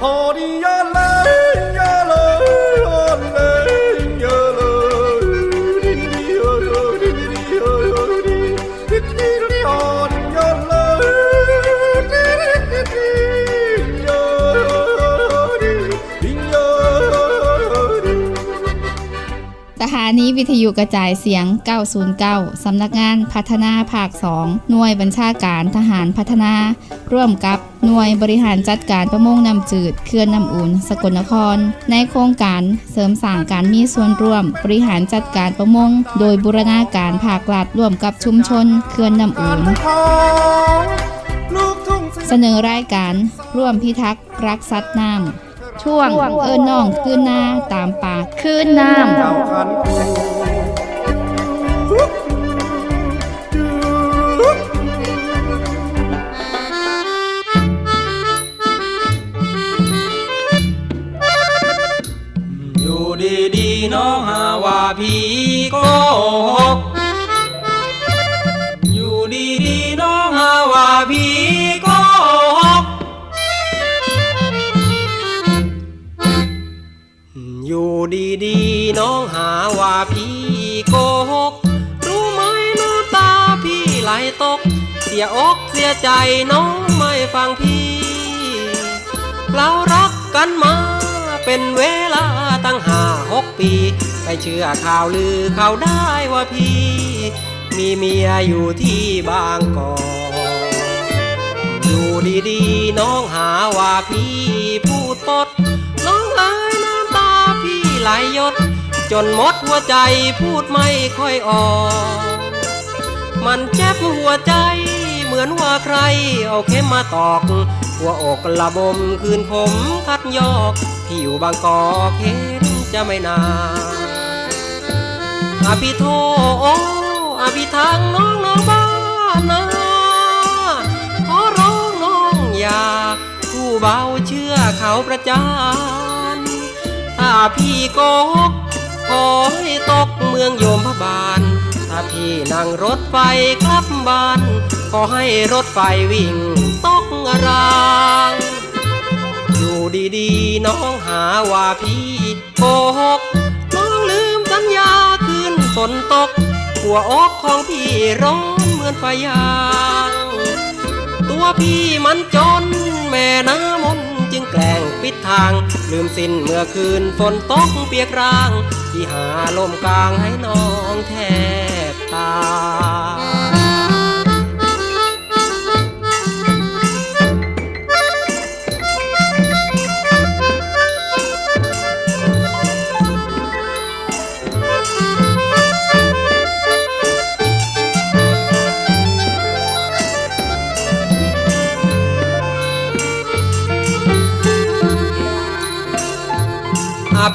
สถา วิทยุกระจายเสียง 909 สำนักงานพัฒนาภาค 2 หน่วยบัญชาการทหารพัฒนา ร่วมกับหน่วยบริหารจัดการประมงน้ำจืดเขื่อนน้ำอุ่นสกลนคร ในโครงการเสริมสร้างการมีส่วนร่วม บริหารจัดการประมง โดยบูรณาการภาครัฐร่วมกับชุมชนเขื่อนน้ำอุ่นเสนอรายการร่วมพิทักษ์รักสัตว์น้ำ ช่วงเอินน้องคืนนาตามปากคืนน้ำเจ้าคันคูอยู่ดีๆน้องหาว่าพี่โกห เสียอกเสียใจน้องไม่ฟังพี่ เรารักกันมาเป็นเวลาตั้งห้าหกปี ไปเชื่อข่าวลือเขาได้ว่าพี่ มีเมียอยู่ที่บางกอกอยู่ดีๆน้องหาว่าพี่พูดปดน้องเอ้ยน้ำตาพี่ไหลยด จนหมดหัวใจพูดไม่ค่อยออก มันเจ็บหัวใจ มือนว่าใครเอาเข็มมาตอกหัวอกระบมคืนผมคัดยอกที่อยู่บางกอกเห็นจะไม่นานอาพี่โทโออาพี่ทางน้องน้องบ้านนาขอร้องน้องอย่าผู้เบาเชื่อเขาประจานถ้าพี่โกกขอให้ตกเมืองโยมพบาลถ้าพี่นั่งรถไฟกลับบ้าน ขอให้รถไฟวิ่งตกรางอยู่ดีๆ น้องหาว่าพี่โกหกน้องลืมสัญญาคืนฝนตก หัวอกของพี่ร้อนเหมือนไฟยางตัวพี่มันจนแม่น้ำมนจึงแกล้งปิดทาง ลืมสิ้นเมื่อคืนฝนตกเปียกราง ที่หาลมกลางให้น้องแทบตาย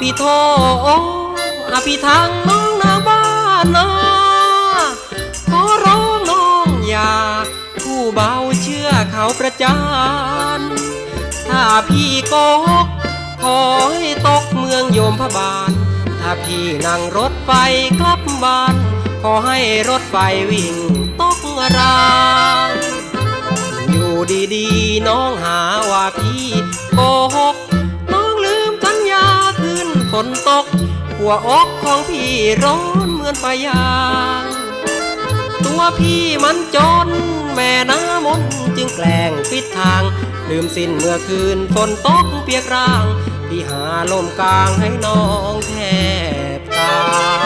อาพี่โทอาพี่ทางน้องนาบ้านนาขอร้องน้องอย่าผู้เบาเชื่อเขาประจาน ถ้าพี่โกหกขอให้ตกเมืองโยมพบาล ถ้าพี่นั่งรถไฟกลับบ้าน ขอให้รถไฟวิ่งตกรางอยู่ดีๆ น้องหาว่าพี่โกหก ฝนตก หัวอกของพี่ร้อนเหมือนปลายาง ตัวพี่มันจน แม่น้ำมนจึงแกล้งปิดทาง ลืมสิ้นเมื่อคืนฝนตกเปียกร่าง พี่หาลมกลางให้น้องแทบตาย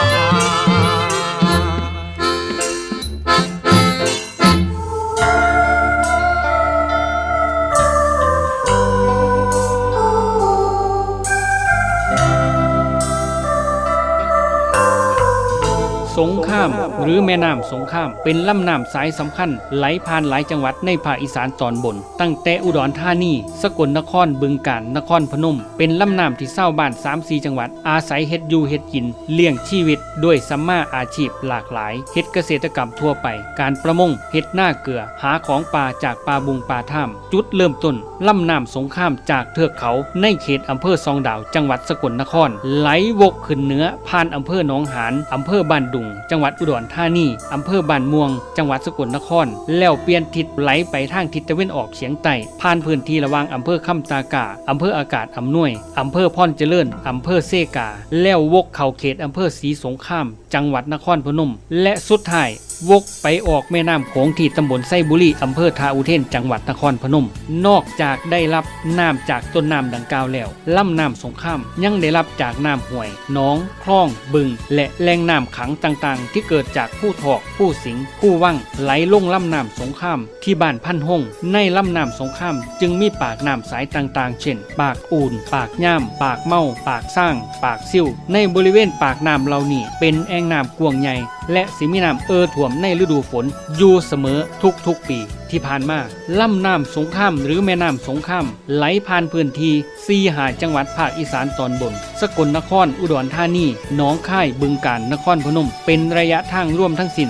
หรือแม่น้ำสงข้าม เป็นลำน้ำสายสำคัญ ไหลผ่านหลายจังหวัดในภาคอีสานตอนบน ตั้งแต่อุดรธานี สกลนครบึงกาฬนครพนม เป็นลำน้ำที่เศร้าบ้าน3-4จังหวัด อาศัยเฮ็ดอยู่เฮ็ดกิน เลี้ยงชีวิตด้วยสัมมาอาชีพหลากหลายเฮ็ดเกษตรกรรมทั่วไป การประมงเฮ็ดหน้าเกลือ หาของป่าจากป่าบุงป่าถ้ำจุดเริ่มต้นลำน้ำสงข้ามจากเทือกเขาในเขตอำเภอซองดาว จังหวัดสกลนคร ไหลวกขึ้นเหนือผ่านอำเภอหนองหานอำเภอบ้านดุง จังหวัดงหวัดอุดรธานีอำเภอบ้านม่วง จังหวัดสกลนคร แล้วเปลี่ยนทิศไหลไปทางทิศตะวันออกเฉียงใต้ผ่านพื้นที่ระหว่างอำเภอคำตากาอำเภออากาศอำนวยอำเภอพรเจริญอำเภอเซกา แล้ววกเข่าเขตอำเภอศรีสงคราม จังหวัดนครพนม และสุดท้าย วกไปออกแม่น้ำโขงที่ตำบลไส้บุรีอำเภอทาอุเทนจังหวัดนครพนม นอกจากได้รับน้ำจากต้นน้ำดังกล่าวแล้วลำน้ำสงครามยังได้รับจากน้ำห้วยน้อง คลอง บึง และแหล่งน้ำขังต่างๆ ที่เกิดจากผู้ถอก ผู้สิง ผู้ว่างไหลลงลำน้ำสงครามที่บ้านพันหงในลำน้ำสงครามจึงมีปากน้ำสายต่างๆ เช่น ปากอูนปากย่ามปากเมา ปากสร้าง ปากซิ่วในบริเวณปากน้ำเหล่านี้เป็นแอ่งน้ำกวางใหญ่ และสิมีน้ำเอ่อท่วมในฤดูฝนอยู่เสมอทุกๆปี ที่ผ่านมาลำน้ำสงข้ามหรือแม่น้ำสงข้ามไหลผ่านพื้นที่ซีหาจังหวัดภาคอีสานตอนบน สกลนครอุดรธานีหนองคายบึงกาฬนครพนม เป็นระยะทางร่วมทั้งสิ้น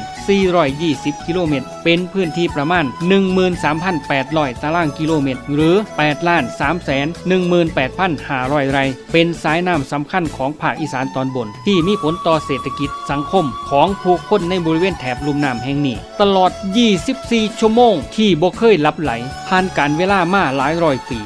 420 กิโลเมตร เป็นพื้นที่ประมาณ 13,800 ตารางกิโลเมตร หรือ8ล้าน3แสน18,500 ไร่ เป็นสายน้ำสำคัญของภาคอีสานตอนบน ที่มีผลต่อเศรษฐกิจสังคมของผู้คนในบริเวณแถบลุ่มน้ำแห่งนี้ ตลอด 24 ชั่วโมง ที่บ่เคยลับไหล ผ่านการเวลามาหลายร้อยปี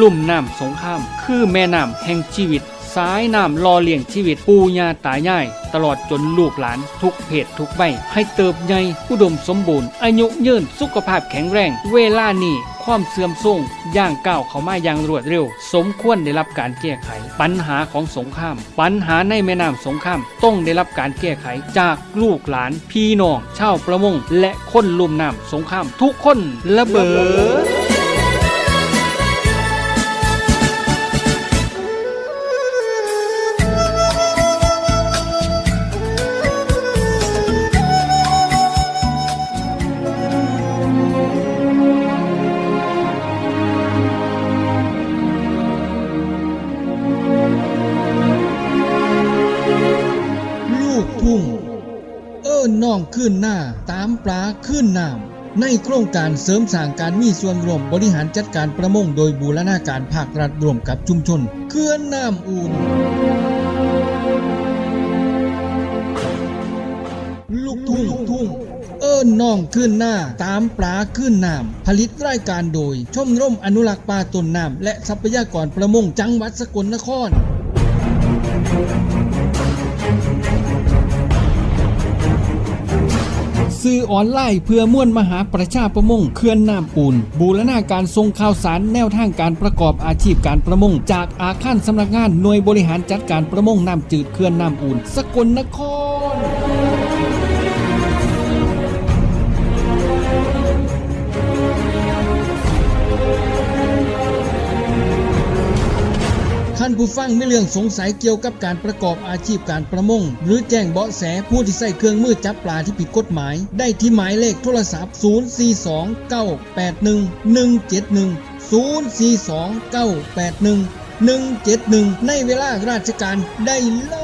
ลุ่มน้ำสงคราม คือแม่น้ำแห่งชีวิต สายน้ำรอเลี้ยงชีวิตปู่ย่าตายาย ตลอดจนลูกหลานทุกเพศทุกใบให้เติบใหญ่อุดมสมบูรณ์ อายุยืนสุขภาพแข็งแรง เวลานี้ความเสื่อมทรงย่างก้าวเข้ามาอย่างรวดเร็ว สมควรได้รับการแก้ไข ปัญหาของสงคราม ปัญหาในแม่น้ำสงครามต้องได้รับการแก้ไขจากลูกหลาน พี่น้องชาวประมง และคนลุ่มน้ำสงครามทุกคนระเบิด นน้องขึ้นหน้า ตามปลาขึ้นน้ำในโครงการเสริมสร้างการมีส่วนร่วมบริหารจัดการประมงโดยบูรณาการภาครัฐร่วมกับชุมชนเขื่อนน้ำอูนลูกทุ่งลูกทุ่งเอิ้นน้องขึ้นหน้าตามปลาขึ้นน้ำผลิตรายการโดย ชมรมอนุรักษ์ปลาต้นน้ำและทรัพยากรประมงจังหวัดสกลนคร สื่อออนไลน์เพื่อม่วนมหาประชาประมงเคลื่อนน้ำปูน บูรณาการทรงข่าวสารแนวทางการประกอบอาชีพการประมง จากอาคารสำนักงานหน่วยบริหารจัดการประมงน้ำจืดเคลื่อนน้ำอูน สกลนคร ท่านผู้ฟังไม่เรื่องสงสัยเกี่ยวกับการประกอบอาชีพการประมง หรือแจ้งเบาะแสผู้ที่ใส่เครื่องมือจับปลาที่ผิดกฎหมาย ได้ที่หมายเลขโทรศัพท์ 042-981-171ในเวลาราชการได้เลย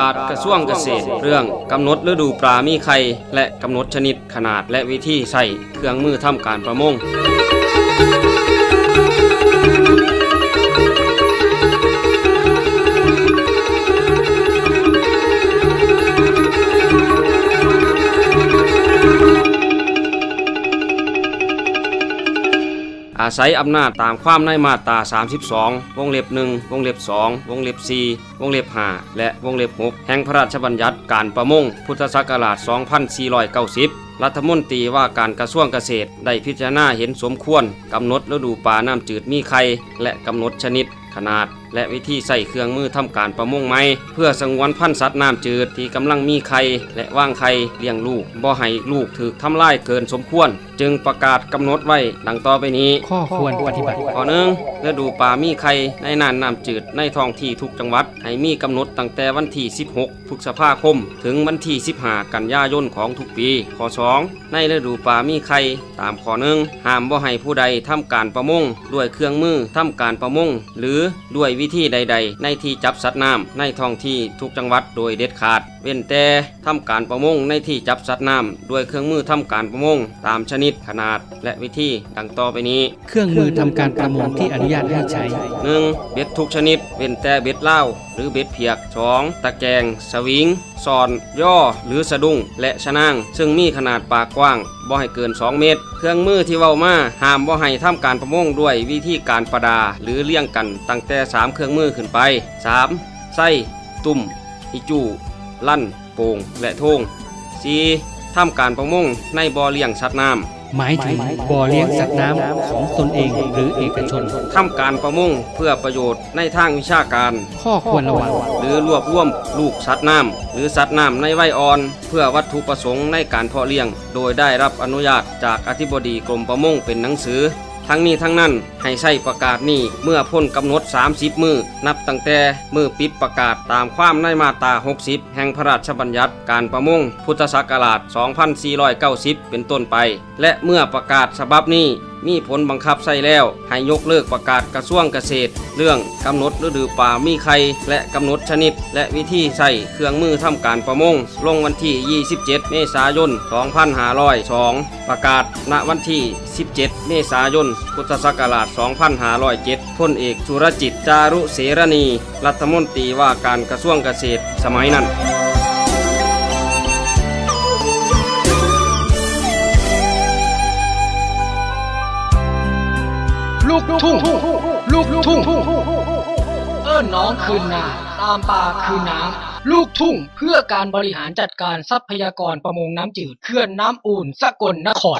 กาศกระทรวงเกษตรเรื่องกำหนดฤดูปลามีไข่และกำหนดชนิดขนาดและวิธีใช้เครื่องมือทำการประมง อาศัยอำนาจตามความในมาตรา 32 วงเล็บ 1 วงเล็บ 2 วงเล็บ 4 วงเล็บ 5 และวงเล็บ 6 แห่งพระราชบัญญัติการประมง พุทธศักราช 2490 รัฐมนตรีว่าการกระทรวงเกษตร ได้พิจารณาเห็นสมควร กำหนดฤดูปลาน้ำจืดมีไข่และกำหนดชนิดขนาด และวิธีใส่เครื่องมือทำการประมงไหมเพื่อสงวนพันธุ์สัตว์น้ำจืดที่กำลังมีไข่และว่างไข่เลี้ยงลูกบ่ให้ลูกถูกทำลายเกินสมควร จึงประกาศกำหนดไว้ดังต่อไปนี้ ข้อควรปฏิบัติข้อหนึ่งฤดูปลามีไข่ในน่านน้ำจืดในท้องที่ทุกจังหวัด ให้มีกำหนดตั้งแต่วันที่ 16พฤษภาคม ถึงวันที่ 15 กันยายนของทุกปีข้อ2ในฤดูปลามีไข่ตามข้อหนึ่งห้ามบ่ให้ผู้ใดทำการประมงด้วยเครื่องมือทำการประมงหรือด้วยวิธีใด ๆ ในที่จับสัตว์น้ำในท้องที่ทุกจังหวัดโดยเด็ดขาด เว้นแต่ทำการประมงในที่จับสัตว์น้ำด้วยเครื่องมือทำการประมงตามชนิดขนาด และวิธีดังต่อไปนี้ เครื่องมือทำการประมงที่อนุญาตให้ใช้ 1. เบ็ดทุกชนิด เว้นแต่เบ็ดเหล้าหรือเบ็ดเพียก 2. ตะแกรงสวิงซอนย่อหรือสะดุ้งและชะนาง ซึ่งมีขนาดปากกว้างบ่ให้เกิน 2 เมตร เครื่องมือที่เว้ามาห้ามบ่ให้ทำการประมงด้วยวิธีการประดาหรือเลี่ยงกันตั้งแต่ 3เครื่องมือขึ้นไป 3. ไส้ ตุ่มอิจูลั่น โป่ง และโทง 4. ทำการประมงในบ่อเลี้ยงสัตว์น้ำหมายถึงบ่อเลี้ยงสัตว์น้ำของตนเองหรือเอกชนทำการประมงเพื่อประโยชน์ในทางวิชาการ ข้อควรระวัง หรือรวบรวมลูกสัตว์น้ำหรือสัตว์น้ำในวัยอ่อน เพื่อวัตถุประสงค์ในการเพาะเลี้ยง โดยได้รับอนุญาตจากอธิบดีกรมประมงเป็นหนังสือ ทั้งนี้ทั้งนั้นให้ใช้ประกาศนี้เมื่อพ้นกำหนด 30 มือนับตั้งแต่มือปิดประกาศตามความในมาตรา 60 แห่งพระราชบัญญัติการประมงพุทธศักราช 2490 เป็นต้นไป และเมื่อประกาศฉบับนี้ มีผลบังคับใช้แล้ว ให้ยกเลิกประกาศกระทรวงเกษตร เรื่องกำหนดฤดูป่ามีไข่และกำหนดชนิด และวิธีใช้เครื่องมือทำการประมง ลงวันที่ 27 เมษายน 2502 ประกาศณวันที่ 17 เมษายน พุทธศักราช 2507พลเอกธุรจิตจารุเสรณี รัฐมนตรีว่าการกระทรวงเกษตรสมัยนั้น ทุ่ง ลูกทุ่ง เอิ้นน้องคืนนา ตามป่าคืนน้ำลูกทุ่งเพื่อการบริหารจัดการทรัพยากรประมงน้ำจืดเขื่อนน้ำอุ่นสกลนคร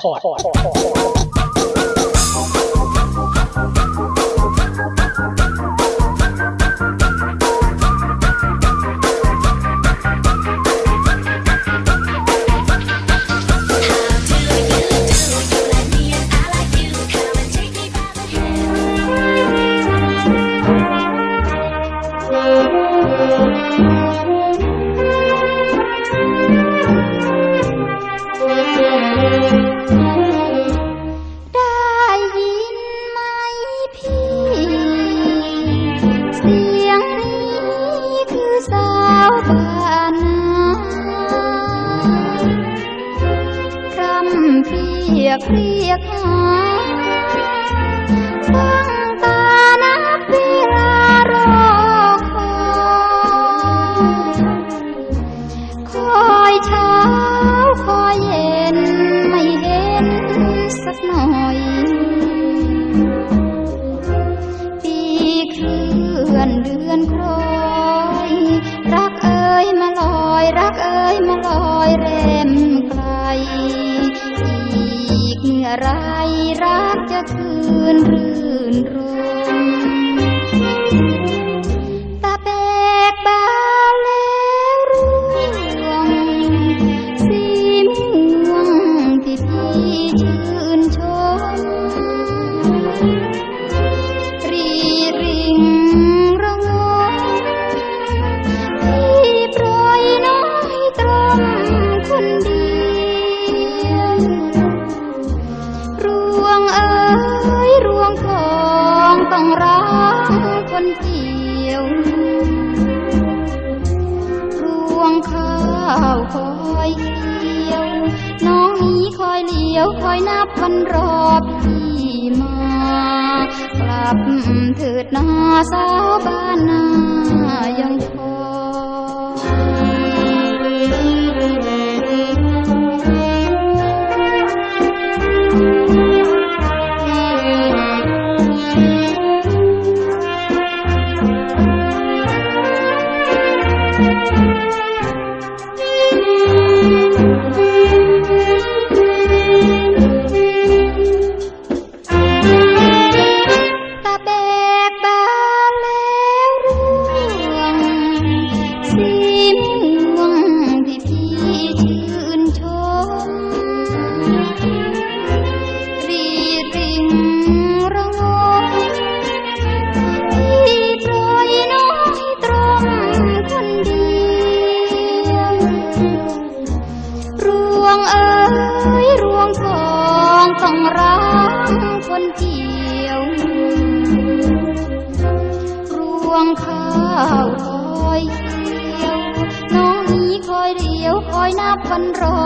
คอยนับวันรอ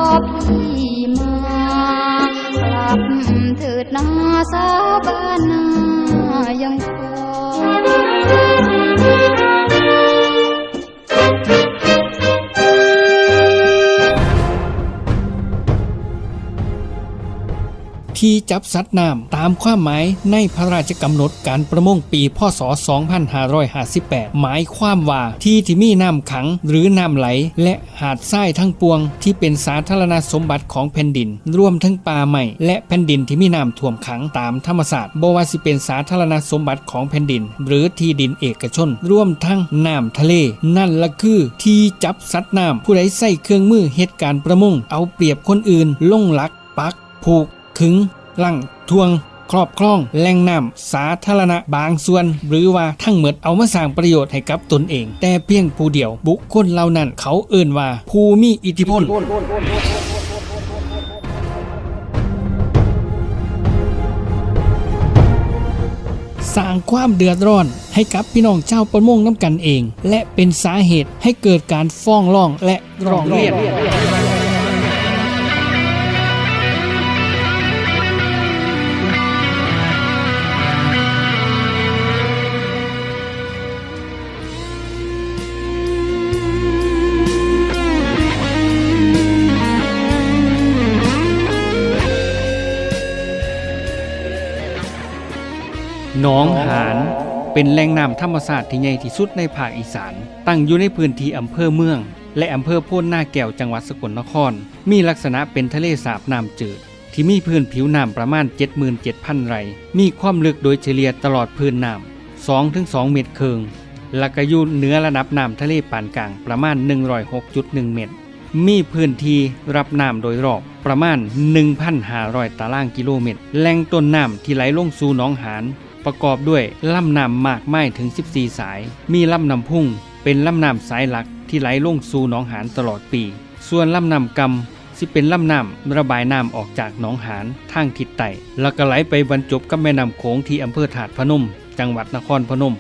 พี่มากลับเถิดนาสาบานนายังคอย ที่จับสัตว์น้ำตามความหมายในพระราชกำหนดการประมงปีพศ 2558 หมายความว่าที่ที่มีน้ำขังหรือน้ำไหล และหาดทรายทั้งปวง ที่เป็นสาธารณสมบัติของแผ่นดิน รวมทั้งป่าใหม่และแผ่นดินที่มีน้ำท่วมขังตามธรรมศาสตร์บ่ว่าสิเป็นสาธารณสมบัติของแผ่นดิน หรือที่ดินเอกชน รวมทั้งน้ำทะเล นั่นละคือที่จับสัตว์น้ำผู้ใดใส่เครื่องมือเหตุการณ์ประมง เอาเปรียบคนอื่นลงหลักปักผูก ขึงลั่งทวงครอบครองแหล่งน้ำสาธารณะบางส่วน หรือว่าทั้งหมดเอามาสร้างประโยชน์ให้กับตนเอง แต่เพียงผู้เดียว บุคคลเหล่านั้นเขาเอื่นว่า ผู้มีอิทธิพลสร้างความเดือดร้อนให้กับพี่น้องเจ้าประมงน้ำกันเอง และเป็นสาเหตุให้เกิดการฟ้องร้องและร้องเรียน หนองหานเป็นแหล่งน้ำธรรมชาติที่ใหญ่ที่สุดในภาคอีสาน ตั้งอยู่ในพื้นที่อำเภอเมือง และอำเภอโพนนาแก้วจังหวัดสกลนคร มีลักษณะเป็นทะเลสาบน้ำจืด ที่มีพื้นผิวน้ำประมาณ 77,000 ไร่ มีความลึกโดยเฉลี่ยตลอดพื้นน้ำ2-2 เมตรเคิงและก็อยู่เหนือระดับน้ำทะเลปานกลางประมาณ 106.1 เมตร มีพื้นที่รับน้ำโดยรอบประมาณ 1,500 ตารางกิโลเมตร แหล่งต้นน้ำที่ไหลลงสู่หนองหาน ประกอบด้วยลำน้ำมากไม้ถึง 14 สาย มีลำน้ำพุ่ง เป็นลำน้ำสายหลักที่ไหลลงสู่หนองหานตลอดปี ส่วนลำน้ำกำสิเป็นลำน้ำระบายน้ำออกจากหนองหานทางทิศใต้แล้วก็ไหลไปบรรจบกับแม่น้ำโขงที่อำเภอถาดพนม จังหวัดนครพนม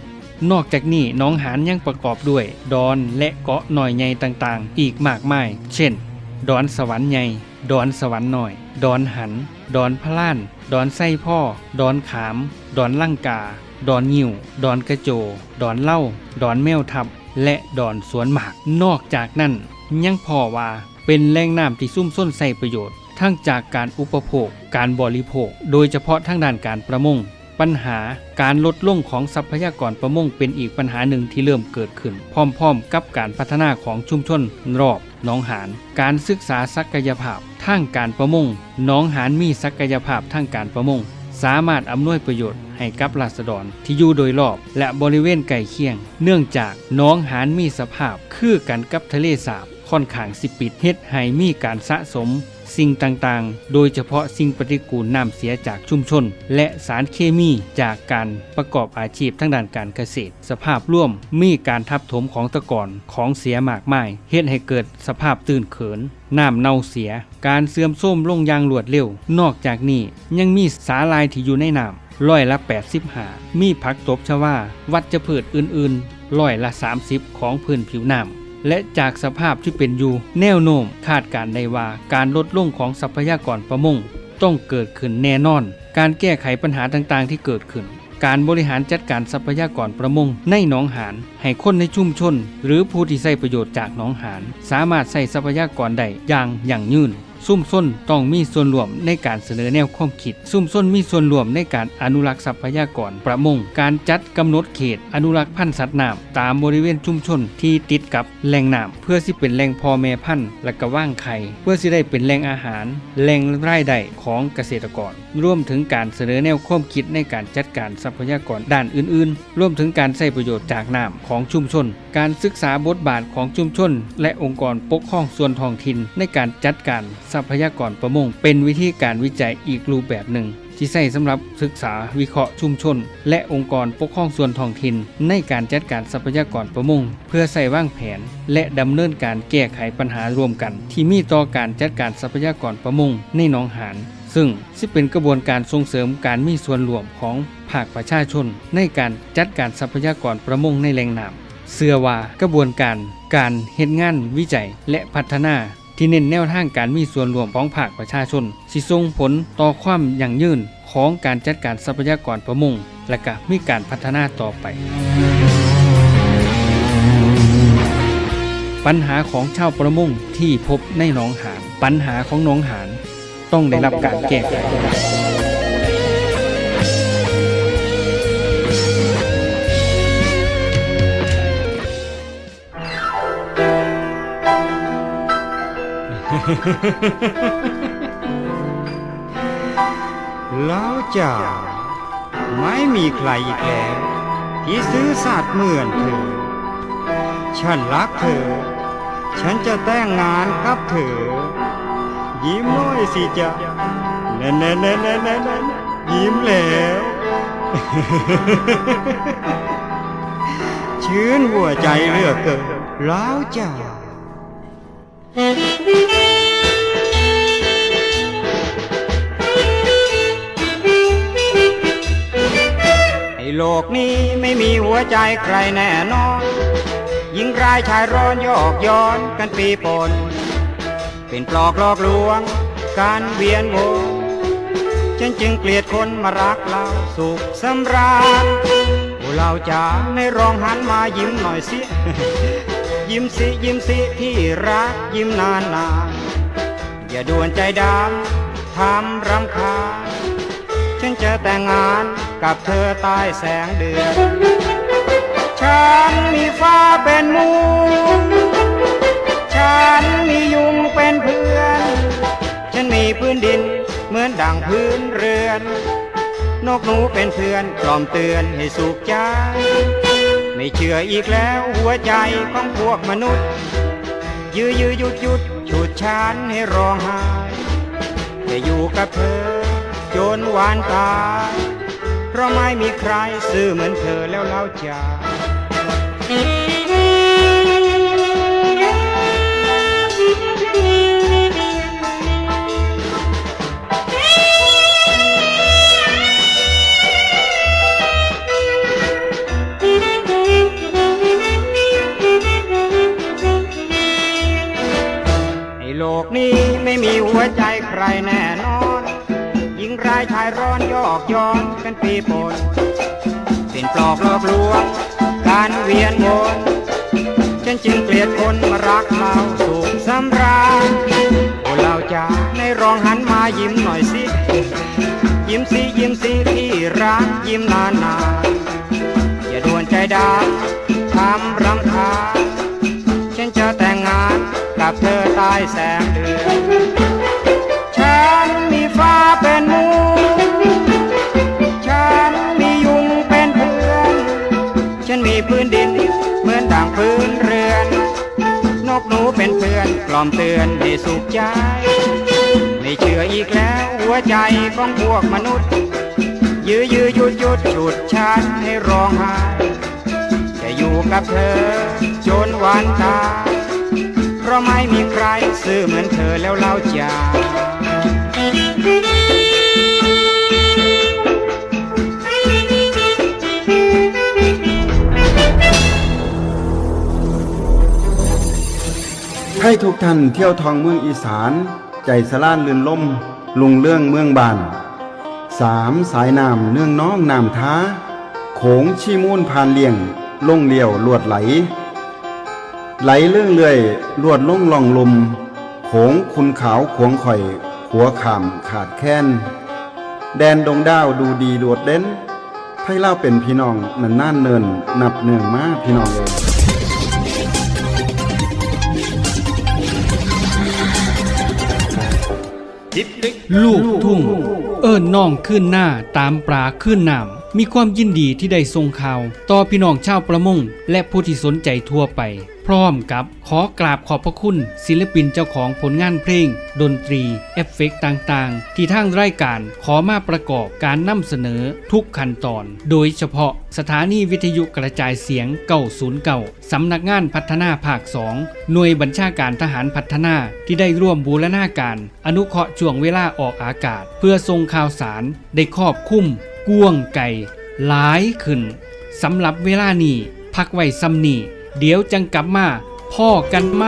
นอกจากนี้หนองหานยังประกอบด้วย ดอนและเกาะหน่อยใหญ่ต่างๆ อีกมากมาย เช่น ดอนสวรรค์ใหญ่ ดอนสวรรค์หน่อย ดอนหัน ดอนพะล้าน ดอนไส้พ่อ ดอนขาม ดอนล่างกา ดอนยิวดอนกระโจ ดอนเล่า ดอนแมวทับ และดอนสวนหมาก นอกจากนั้น ยังพอว่าเป็นแหล่งน้ำที่ซุ่มส้นใส่ประโยชน์ ทั้งจากการอุปโภค การบริโภค โดยเฉพาะทั้งด้านการประมง ปัญหาการลดลงของทรัพยากรประมงเป็นอีกปัญหาหนึ่งที่เริ่มเกิดขึ้น พร้อมๆ กับการพัฒนาของชุมชนรอบหนองหาน การศึกษาศักยภาพทางการประมงหนองหานมีศักยภาพทางการประมงสามารถอำนวยประโยชน์ให้กับราษฎรที่อยู่โดยรอบ และบริเวณใกล้เคียง เนื่องจากน้องหานมีสภาพคือกันกับทะเลสาบค่อนข้างสิปิดเฮ็ดให้มีการสะสม สิ่งต่างๆ โดยเฉพาะสิ่งปฏิกูลน้ำเสียจากชุมชน และสารเคมีจากการประกอบอาชีพทั้งด้านการเกษตร สภาพร่วมมีการทับถมของตะกอนของเสียมากมายเฮ็ดให้เกิดสภาพตื่นเขินน้ำเน่าเสีย การเสื่อมโทรมลงอย่างรวดเร็ว นอกจากนี้ยังมีสาลายที่อยู่ในน้ำร้อยละ85มีผักตบชวาวัชพืชอื่นๆร้อยละ 30 ของพื้นผิวน้ำ และจากสภาพที่เป็นอยู่แนวโน้มคาดการณ์ได้ว่าการลดลงของทรัพยากรประมงต้องเกิดขึ้นแน่นอน การแก้ไขปัญหาต่างๆ ที่เกิดขึ้น การบริหารจัดการทรัพยากรประมงในหนองหานให้คนในชุมชน หรือผู้ที่ใช้ประโยชน์จากหนองหานสามารถใช้ทรัพยากรได้อย่างยั่งยืน ซุ่มส้นต้องมีส่วนร่วมในการเสนอแนวความคิด ซุ่มส้นมีส่วนร่วมในการอนุรักษ์ทรัพยากรประมง การจัดกำหนดเขตอนุรักษ์พันธุ์สัตว์น้ำตามบริเวณชุมชนที่ติดกับแหล่งน้ำเพื่อสิเป็นแหล่งพ่อแม่พันธุ์และก็ว่างไข่เพื่อสิได้เป็นแหล่งอาหาร แหล่งรายได้ของเกษตรกร รวมถึงการเสนอแนวความคิดในการจัดการทรัพยากรด้านอื่น ๆ รวมถึงการใช้ประโยชน์จากน้ำของชุมชน การศึกษาบทบาทของชุมชน และองค์กรปกครองส่วนท้องถิ่นในการจัดการทรัพยากรประมง เป็นวิธีการวิจัยอีกรูปแบบหนึ่ง ที่ใช้สำหรับศึกษาวิเคราะห์ชุมชน และองค์กรปกครองส่วนท้องถิ่น ในการจัดการทรัพยากรประมง เพื่อใส่วางแผน และดำเนินการแก้ไขปัญหาร่วมกัน ที่มีต่อการจัดการทรัพยากรประมงในหนองหานซึ่งสิเป็นกระบวนการส่งเสริมการมีส่วนร่วมของภาคประชาชน ในการจัดการทรัพยากรประมงในแหล่งน้ำเสื่อว่ากระบวนการ การเฮ็ดงานวิจัยและพัฒนา ที่เน้นแนวทางการมีส่วนร่วมของภาคประชาชน สิส่งผลต่อความยั่งยืนของการจัดการทรัพยากรประมง และก็มีการพัฒนาต่อไป ปัญหาของชาวประมงที่พบในหนองหาน ปัญหาของหนองหานต้องได้รับการแก้ไข แล้วจ้าไม่มีใครอีกแล้ว ที่ซื้อสัตว์เหมือนเธอ ฉันรักเธอ ฉันจะแต่งงานกับเธอ ยิ้มน้อยสิจ้ะแน่แน่แน่แน่แน่แน่ยิ้มแล้ว ชื้นหัวใจเลือกเกินแล้วจ้า โลกนี้ไม่มีหัวใจใครแน่นอนยิงรายชายร้อนยอกย้อนกันปีปน เป็นปลอกหลอกลวง การเวียนวนฉันจึงเกลียดคนมารักเราสุขสำราญโอ้เราจ๋าในรองหันมายิ้มหน่อยสิ ยิ้มสิยิ้มสิที่รักยิ้มนานนานอย่าด่วนใจดำทำรำคาญฉันจะแต่งงาน กับเธอใต้แสงเดือนฉันมีฟ้าเป็นมูฉันมียุงเป็นเพื่อน ฉันมีพื้นดินเหมือนดังพื้นเรือน นกหนูเป็นเพื่อนกล่อมเตือนให้สุขใจ ไม่เชื่ออีกแล้วหัวใจของพวกมนุษย์ ยื้อยื้อหยุดหยุดฉุดฉันให้ร้องไห้จะอยู่กับเธอจนวันตาย เพราะไม่มีใครซื่อเหมือนเธอแล้วเล่าใจาในโลกนี้ไม่มีหัวใจใครแน่ายชายร้อนยอกย้อนกันปีปนเป็นปลอกลอกลวง การเวียนวนฉันจึงเกลียดคนมารักเราสุขสำราญโอ้เราจ๋าในรองหันมายิ้มหน่อยสิ ยิ้มสิยิ้มสิที่รักยิ้มนานนานๆอย่าด่วนใจดำทำรำคาญฉันจะแต่งงานกับเธอใต้แสงเดือน พื้นดิน เหมือนต่างพื้นเรือน นกหนูเป็นเพื่อนกล่อมเตือนให้สุขใจ ไม่เชื่ออีกแล้วหัวใจของพวกมนุษย์ ยื้อยื้อหยุดหยุดฉุดฉันให้ร้องไห้จะอยู่กับเธอ จนวันตายเพราะไม่มีใครซื่อเหมือนเธอแล้วเล่าจา ทุกท่านเที่ยวทองเมืองอีสาน ใจสลานลื่นล่ม ลุงเรื่องเมืองบานสามสายน้ำเนื่องน้องน้ำท้า โขงชีมูนผ่านเลี่ยงลงเลียวลวดไหล ไหลเรื่องเลื่อยลวดล่องล่องลมโขงคุณขาวขวงข่อย หัวขามขาดแค้น แดนดงดาวดูดีโดดเด่นไทยเล่าเป็นพี่น้องนันน่านเนิน นับเนืองมาพี่น้องเลย ลูกทุ่ง เอิ้นน้องขึ้นหน้าตามปลาขึ้นน้ำ มีความยินดีที่ได้ส่งข่าว ต่อพี่น้องชาวประมงและผู้ที่สนใจทั่วไป พร้อมกับขอกราบขอบพระคุณ ศิลปินเจ้าของผลงานเพลง ดนตรี เอฟเฟกต์ต่างๆ ที่ทางรายการขอมาประกอบการนำเสนอทุกขั้นตอน โดยเฉพาะสถานีวิทยุกระจายเสียง 909 สำนักงานพัฒนาภาค 2 หน่วยบัญชาการทหารพัฒนาที่ได้ร่วมบูรณาการ อนุเคราะห์ช่วงเวลาออกอากาศ เพื่อทรงข่าวสารได้ครอบคลุม กว้งไก่หลายขึ้นสำหรับเวลานี้พักไว้ซ้ำนี่เดี๋ยวจังกลับมาพ่อกันไหม